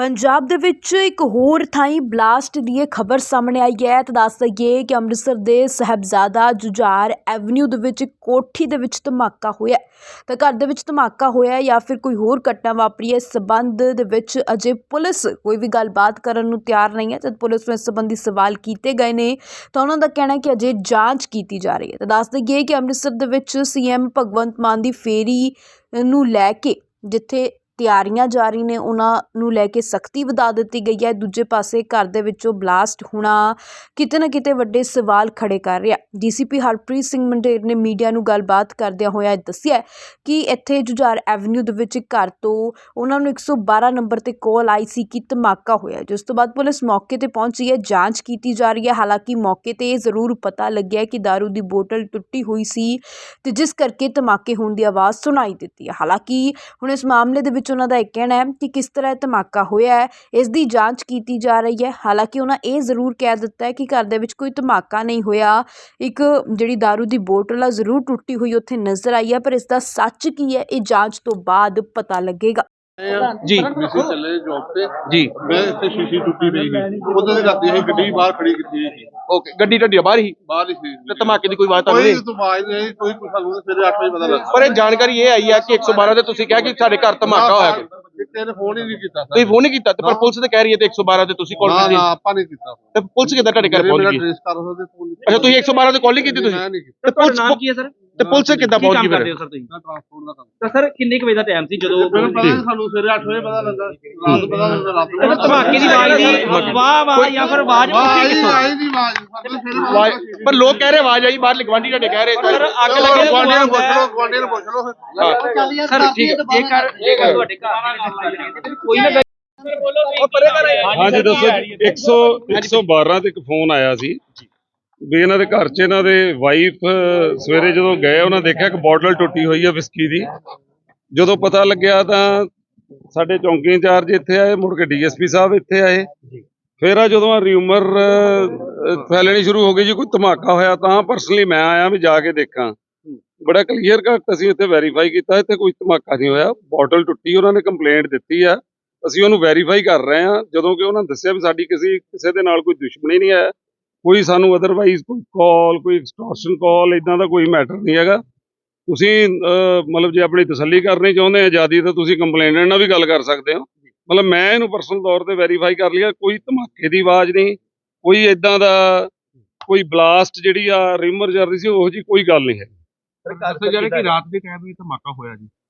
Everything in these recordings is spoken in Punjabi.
ਪੰਜਾਬ ਦੇ ਵਿੱਚ ਇੱਕ ਹੋਰ ਥਾਈਂ ਬਲਾਸਟ ਦੀ ਇਹ ਖਬਰ ਸਾਹਮਣੇ ਆਈ ਹੈ। ਤਾਂ ਦੱਸ ਦਈਏ ਕਿ ਅੰਮ੍ਰਿਤਸਰ ਦੇ ਸਹਿਬਜ਼ਾਦਾ ਜੁਝਾਰ ਐਵਨਿਊ ਦੇ ਵਿੱਚ ਕੋਠੀ ਦੇ ਵਿੱਚ ਧਮਾਕਾ ਹੋਇਆ ਤਾਂ ਘਰ ਦੇ ਵਿੱਚ ਧਮਾਕਾ ਹੋਇਆ ਜਾਂ ਫਿਰ ਕੋਈ ਹੋਰ ਘਟਨਾ ਵਾਪਰੀ ਹੈ, ਇਸ ਸਬੰਧ ਦੇ ਵਿੱਚ ਅਜੇ ਪੁਲਿਸ ਕੋਈ ਵੀ ਗੱਲਬਾਤ ਕਰਨ ਨੂੰ ਤਿਆਰ ਨਹੀਂ ਹੈ। ਜਦ ਪੁਲਿਸ ਨੂੰ ਇਸ ਸੰਬੰਧੀ ਸਵਾਲ ਕੀਤੇ ਗਏ ਨੇ, ਤਾਂ ਉਹਨਾਂ ਦਾ ਕਹਿਣਾ ਹੈ ਕਿ ਅਜੇ ਜਾਂਚ ਕੀਤੀ ਜਾ ਰਹੀ ਹੈ। ਤਾਂ ਦੱਸ ਦਈਏ ਕਿ ਅੰਮ੍ਰਿਤਸਰ ਦੇ ਵਿੱਚ ਸੀਐਮ ਭਗਵੰਤ ਮਾਨ ਦੀ ਫੇਰੀ ਨੂੰ ਲੈ ਕੇ, ਜਿੱਥੇ ਤਿਆਰੀਆਂ ਜਾਰੀ ਨੇ, ਉਹਨਾਂ ਨੂੰ ਲੈ ਕੇ ਸਖਤੀ ਵਧਾ ਦਿੱਤੀ ਗਈ ਹੈ। ਦੂਜੇ ਪਾਸੇ ਘਰ ਦੇ ਵਿੱਚੋਂ ਬਲਾਸਟ ਹੋਣਾ ਕਿਤੇ ਨਾ ਕਿਤੇ ਵੱਡੇ ਸਵਾਲ ਖੜੇ ਕਰ ਰਿਹਾ। ਡੀਸੀਪੀ ਹਰਪ੍ਰੀਤ ਸਿੰਘ ਮੰਡੇਰ ਨੇ ਮੀਡੀਆ ਨੂੰ ਗੱਲਬਾਤ ਕਰਦਿਆਂ ਹੋਇਆ ਦੱਸਿਆ ਕਿ ਇੱਥੇ ਜੁਝਾਰ ਐਵਨਿਊ ਦੇ ਵਿੱਚ ਘਰ ਤੋਂ ਉਹਨਾਂ ਨੂੰ 112 ਨੰਬਰ ਤੇ ਕਾਲ ਆਈ ਸੀ ਕਿ ਧਮਾਕਾ ਹੋਇਆ, ਜਿਸ ਤੋਂ ਬਾਅਦ ਪੁਲਿਸ ਮੌਕੇ ਤੇ ਪਹੁੰਚੀ ਹੈ। ਜਾਂਚ ਕੀਤੀ ਜਾ ਰਹੀ ਹੈ। ਹਾਲਾਂਕਿ ਮੌਕੇ ਤੇ ਇਹ ਜ਼ਰੂਰ ਪਤਾ ਲੱਗਿਆ ਕਿ ਦਾਰੂ ਦੀ ਬੋਤਲ ਟੁੱਟੀ ਹੋਈ ਸੀ ਤੇ ਜਿਸ ਕਰਕੇ ਧਮਾਕੇ ਹੋਣ ਦੀ ਆਵਾਜ਼ ਸੁਣਾਈ ਦਿੱਤੀ ਹੈ। ਹਾਲਾਂਕਿ ਹੁਣ ਇਸ ਮਾਮਲੇ ਦੇ ਵਿੱਚ ਉਹਨਾਂ ਦਾ ਇਹ ਕਹਿਣਾ ਹੈ ਕਿ ਕਿਸ ਤਰ੍ਹਾਂ ਇਹ ਧਮਾਕਾ ਹੋਇਆ ਹੈ, ਇਸ ਦੀ ਜਾਂਚ ਕੀਤੀ ਜਾ ਰਹੀ ਹੈ। ਹਾਲਾਂਕਿ ਉਹਨਾਂ ਇਹ ਜ਼ਰੂਰ ਕਹਿ ਦਿੱਤਾ ਹੈ ਕਿ ਘਰ ਦੇ ਵਿੱਚ ਕੋਈ ਧਮਾਕਾ ਨਹੀਂ ਹੋਇਆ। ਇੱਕ ਜਿਹੜੀ दारू ਦੀ ਬੋਤਲ ਆ, ਜ਼ਰੂਰ ਟੁੱਟੀ ਹੋਈ ਉੱਥੇ ਨਜ਼ਰ ਆਈ ਹੈ ਪਰ ਇਸ ਦਾ ਸੱਚ ਕੀ ਹੈ, ਇਹ ਜਾਂਚ ਤੋਂ ਬਾਅਦ ਪਤਾ ਲੱਗੇਗਾ। ਜੀ ਮਿਸੇ ਚੱਲੇ ਜੌਬ ਤੇ। ਜੀ। ਮੈਂ ਇੱਥੇ ਸ਼ੀਸ਼ੀ ਟੁੱਟੀ ਪਈ ਸੀ। ਉਦੋਂ ਦੀ ਰਾਤੀ ਅਸੀਂ ਗੱਡੀ ਬਾਹਰ ਖੜੀ ਕੀਤੀ ਸੀ। ਓਕੇ ਗੱਡੀ ਢੱਡੀ ਬਾਹਰ ਹੀ? ਬਾਹਰ ਹੀ ਸੀ। ਤੇ ਧਮਾਕੇ ਦੀ ਕੋਈ ਬਾਤ ਤਾਂ ਕੋਈ ਨਹੀਂ? ਤੋਂ ਆਵਾਜ਼ ਨਹੀਂ ਕੋਈ ਕੁਛ ਸਾਨੂੰ ਸਵੇਰੇ 8 ਵਜੇ ਪਤਾ ਲੱਗਾ ਪਰ ਇਹ ਜਾਣਕਾਰੀ ਇਹ ਆਈ ਹੈ ਕਿ 112 ਤੇ ਤੁਸੀਂ ਕਿਹਾ ਕਿ ਸਾਡੇ ਘਰ ਧਮਾਕਾ ਹੋਇਆ ਕੋਈ। ਕਿਸੇ ਨੇ ਫੋਨ ਹੀ ਨਹੀਂ ਕੀਤਾ ਤੁਸੀਂ ਫੋਨ ਨਹੀਂ ਕੀਤਾ ਤੇ ਪਰ ਪੁਲਿਸ ਤੇ ਕਹਿ ਰਹੀ ਹੈ ਤੇ 112 ਤੇ ਤੁਸੀਂ ਕਾਲ ਕੀਤੀ। ਨਾ ਆਪਾਂ ਨਹੀਂ ਕੀਤਾ। ਤੇ ਪੁਲਿਸ ਕਿੱਦਾਂ ਤੁਹਾਡੇ ਘਰ ਪਹੁੰਚ ਗਈ? ਅੱਛਾ ਤੁਸੀਂ 112 ਤੇ ਕਾਲ ਨਹੀਂ ਕੀਤੀ ਤੁਸੀਂ? ਮੈਂ ਨਹੀਂ ਕੀਤਾ ਤੇ ਪੁਲਿਸ ਨਾਮ ਕੀ ਹੈ ਸਰ ਤੇ ਪੁਲਿਸ ਕਿੱਦਾਂ ਕੀ ਪਹੁੰਚ ਕੰਮ ਗਈ ਕਰਦੇ ਫਿਰ ਹੋ ਸਰ ਤੁਸੀਂ? ਮੈਂ ਟ੍ਰਾਂਸਪੋਰਟ ਦਾ ਕੰਮ ਤਾਂ ਸਰ ਕਿੰਨੇ ਕੁ ਵਜੇ ਦਾ ਟਾਈਮ ਸੀ ਜਦੋਂ ਮੈਨੂੰ ਪਤਾ ਨਹੀਂ ਸਾਨੂੰ ਸਵੇਰੇ 8 ਵਜੇ ਪਤਾ ਲੱਗਾ ਰਾਤ ਪਤਾ ਲੱਗਾ ਰਾਤ ਨੂੰ ਪਤਾ ਧਮਾਕੇ ਦੀ ਆਵਾਜ਼ ਦੀ ਵਾਹ ਵਾਹ ਜਾਂ ਫਿਰ ਆਵਾਜ਼ ਉੱਠੀ ਆਈ ਕਿੱਥੋਂ? ਆਈ ਦੀ ਆਵਾਜ਼ ਸਾਨੂੰ ਸਵੇਰੇ ਆਵਾਜ਼- ਪਰ ਲੋਕ ਕਹਿ ਰਹੇ ਆਵਾਜ਼ ਆਈ ਬਾਹਰ ਗਵਾਂਢੀ ਤੁਹਾਡੇ ਕਹਿ ਰਹੇ ਸਰ ਅੱਗ ਲੱਗੇ ਤਾਂ ਗਵਾਂਡੀਆਂ ਧੂੰਆਂ ਨੂੰ ਪੁੱਛ ਲਓ ਗਵਾਂਡੀਆਂ ਨੂੰ ਪੁੱਛ ਲਓ। ਫਿਰ ਸਰ ਠੀਕ ਹੈ ਜੇਕਰ ਜੇਕਰ ਤੁਹਾਡੇ ਘਰ ਦੇ ਕੋਈ ਨਾ ਉਹ ਪਰੇ ਕਰ ਹਾਂਜੀ ਦੱਸੋ ਜੀ 100 112 ਤੇ ਇੱਕ ਫੋਨ ਆਇਆ ਸੀ। ਵੀ ਇਹਨਾਂ ਦੇ ਘਰ 'ਚ ਇਹਨਾਂ ਦੇ ਵਾਈਫ ਸਵੇਰੇ ਜਦੋਂ ਗਏ, ਉਹਨਾਂ ਦੇਖਿਆ ਕਿ ਬੋਟਲ ਟੁੱਟੀ ਹੋਈ ਹੈ ਵਿਸਕੀ ਦੀ। ਜਦੋਂ ਪਤਾ ਲੱਗਿਆ ਤਾਂ ਸਾਡੇ ਚੌਂਕੀ ਇੰਚਾਰਜ ਇੱਥੇ ਆਏ, ਮੁੜ ਕੇ ਡੀਐਸਪੀ ਸਾਹਿਬ ਇੱਥੇ ਆਏ। ਫਿਰ ਆ ਜਦੋਂ ਆ ਰਿਊਮਰ ਫੈਲਣੀ ਸ਼ੁਰੂ ਹੋ ਗਈ ਜੀ, ਕੋਈ ਧਮਾਕਾ ਹੋਇਆ ਤਾਂ ਪਰਸਨਲੀ ਮੈਂ ਆਇਆ ਵੀ ਜਾ ਕੇ ਦੇਖਾਂ। ਬੜਾ ਕਲੀਅਰ ਕੱਟ ਅਸੀਂ ਇੱਥੇ ਵੈਰੀਫਾਈ ਕੀਤਾ, ਇੱਥੇ ਕੋਈ ਧਮਾਕਾ ਨਹੀਂ ਹੋਇਆ। ਬੋਟਲ ਟੁੱਟੀ, ਉਹਨਾਂ ਨੇ ਕੰਪਲੇਂਟ ਦਿੱਤੀ ਆ। ਅਸੀਂ ਉਹਨੂੰ ਵੈਰੀਫਾਈ ਕਰ ਰਹੇ ਹਾਂ, ਜਦੋਂ ਕਿ ਉਹਨਾਂ ਦੱਸਿਆ ਵੀ ਸਾਡੀ ਕਿਸੇ ਕਿਸੇ ਦੇ ਨਾਲ ਕੋਈ ਦੁਸ਼ਮਣੀ ਨਹੀਂ ਹੈ ਕੋਈ ਸਾਨੂੰ ਅਦਰਵਾਈਜ਼ ਕੋਈ ਕਾਲ ਕੋਈ ਐਕਸਟੋਰਸ਼ਨ ਕਾਲ ਇਦਾਂ ਦਾ ਕੋਈ ਮੈਟਰ ਨਹੀਂ ਹੈਗਾ। ਤੁਸੀਂ ਮਤਲਬ ਜੇ ਆਪਣੀ ਤਸੱਲੀ ਕਰਨੀ ਚਾਹੁੰਦੇ ਆ ਆਜ਼ਾਦੀ ਤਾਂ ਤੁਸੀਂ ਕੰਪਲੇਨੈਂਟ ਨਾਲ ਵੀ ਗੱਲ ਕਰ ਸਕਦੇ ਹੋ। ਮਤਲਬ ਮੈਂ ਇਹਨੂੰ ਪਰਸਨਲ ਤੌਰ ਤੇ ਵੈਰੀਫਾਈ ਕਰ ਲਿਆ ਕੋਈ ਧਮਾਕੇ ਦੀ ਆਵਾਜ਼ ਨਹੀਂ ਕੋਈ ਇਦਾਂ ਦਾ ਕੋਈ ਬਲਾਸਟ ਜਿਹੜੀ ਆ ਰਿਮਰ ਚੱਲ ਰਹੀ ਸੀ ਉਹ ਜੀ ਕੋਈ ਗੱਲ ਨਹੀਂ ਹੈ। ਦੱਸੋ ਜਰਾ ਕਿ ਰਾਤ ਦੇ ਟਾਈਮ ਵੀ ਧਮਾਕਾ ਹੋਇਆ ਜੀ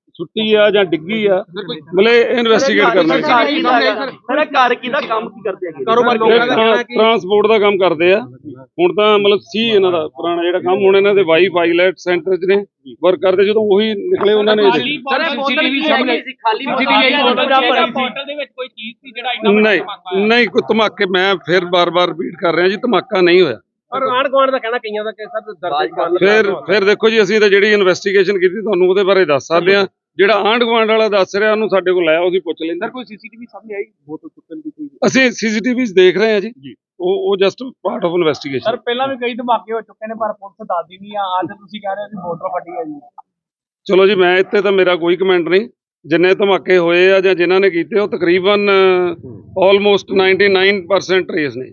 ਸੁੱਟੀ ਆ ਜਾਂ ਡਿੱਗੀ ਆ ਮਤਲਬ ਇਨਵੈਸਟੀਗੇਟ ਕਰਨਾ ਸਰ ਘਰ ਕੀ ਦਾ ਕੰਮ ਕੀ ਕਰਦੇ ਹੈਗੇ? ਕਾਰੋਬਾਰ ਟਰਾਂਸਪੋਰਟ ਦਾ ਕੰਮ ਕਰਦੇ ਆ। ਹੁਣ ਤਾਂ ਮਤਲਬ ਸੀ ਇਹਨਾਂ ਦਾ ਪੁਰਾਣਾ ਜਿਹੜਾ ਕੰਮ ਹੁਣ ਇਹਨਾਂ ਦੇ ਵਾਈਫ ਆਈਲੈਟ ਸੈਂਟਰ 'ਚ ਨੇ ਵਰਕ ਕਰਦੇ ਜਦੋਂ ਉਹੀ ਨਿਕਲੇ ਉਹਨਾਂ ਨੇ ਸਰ ਇਹ ਬੋਤਲ ਵੀ ਸਾਹਮਣੇ ਖਾਲੀ ਬੋਤਲ ਦੇ ਵਿੱਚ ਕੋਈ ਚੀਜ਼ ਸੀ ਜਿਹੜਾ ਇੰਨਾ ਨਹੀਂ? ਨਹੀਂ ਕੋਈ ਧਮਾਕੇ ਮੈਂ ਫਿਰ ਬਾਰ-ਬਾਰ ਰਿਪੀਟ ਕਰ ਰਿਹਾ ਜੀ ਧਮਾਕਾ ਨਹੀਂ ਹੋਇਆ। ਪਰ ਆਣ ਗਵਾਂਡ ਦਾ ਕਹਿਣਾ ਕਈਆਂ ਦਾ ਕਿ ਸਰ ਦਰਦ ਫਿਰ ਫਿਰ ਦੇਖੋ ਜੀ ਅਸੀਂ ਤਾਂ ਜਿਹੜੀ ਇਨਵੈਸਟੀਗੇਸ਼ਨ ਕੀਤੀ ਤੁਹਾਨੂੰ ਉਹਦੇ ਬਾਰੇ ਦੱਸ ਸਕਦੇ ਆ ਜਿਹੜਾ ਆਂਢ ਗੁਆਂਢ ਵਾਲਾ ਦੱਸ ਰਿਹਾ ਉਹਨੂੰ ਸਾਡੇ ਕੋਲ ਆਇਆ ਉਹਦੀ ਪੁੱਛ ਲੈਂਦੇ ਕੋਈ ਸੀਸੀਟੀਵੀ ਸਾਹਮਣੇ ਆਈ? ਬੋਤਲ ਟੁੱਟਣ ਦੀ ਕੋਈ ਅਸੀਂ ਸੀਸੀਟੀਵੀਜ਼ ਦੇਖ ਰਹੇ ਹਾਂ ਜੀ। ਉਹ ਉਹ just part of investigation sir ਪਹਿਲਾਂ ਵੀ ਕਈ ਧਮਾਕੇ ਹੋ ਚੁੱਕੇ ਨੇ ਪਰ ਪੁਲਿਸ ਦੱਸਦੀ ਨਹੀਂ ਆ। ਅੱਜ ਤੁਸੀਂ ਕਹਿ ਰਹੇ ਹੋ ਕਿ ਬੋਤਲ ਫਟੀ ਹੈ ਜੀ। ਚਲੋ ਜੀ ਮੈਂ ਇੱਥੇ ਤਾਂ ਮੇਰਾ ਕੋਈ ਕਮੈਂਟ ਨਹੀਂ। ਜਿੰਨੇ ਧਮਾਕੇ ਹੋਏ ਆ ਜਾਂ ਜਿਨ੍ਹਾਂ ਨੇ ਕੀਤੇ ਉਹ ਤਕਰੀਬਨ ਆਲਮੋਸਟ 99% ਟ੍ਰੇਸ ਨੇ।